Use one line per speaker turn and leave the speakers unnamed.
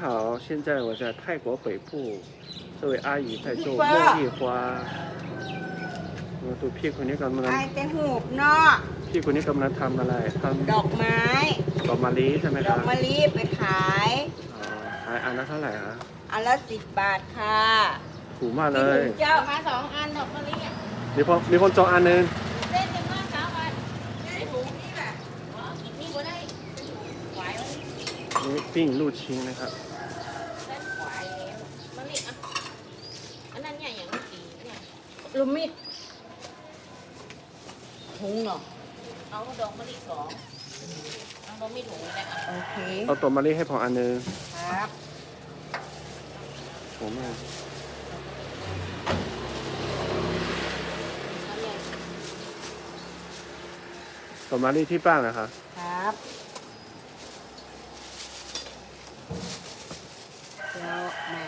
好，现在我在泰国北部，这位阿姨在做
你爸
茉莉花。มาดูพี่คนนี้กำลัง
ไอแต่หูบเนาะ
พี่คนนี้กำลังทำอะไรท
ดอกไม้ ำ
ดอกมะลิใช่ไหม
ด
ค
อ
รั
ก
บ
มะลิไปขาย
อ๋อขายอันละเท่าไหร่ฮะ
อันละสิบบาทค่ะ
ถูกมากเล
มี
ย
ถุงเจ้า
มาสองอันดอกมะลิอ่ะ
มีคนมีคนจองอันหนึง
เส้นยังมากสามอัน
ได้ถุงนี่แหละ
อ๋อกินนี่ก็ได้ไหวแล้ว
นี่ปิ้งลูกชิ้นนะครับ
ลูมิ
ดถุงเนาะ
เอาดอกมะลิสองเอาดอกมีถุงนี่แหละ
โอเค
เอาตัวมะลิให้พออันนึง
ครับ
ผม
อะ
ตัวมะลิที่ป้านะคะครับ
เดี๋ยวแม่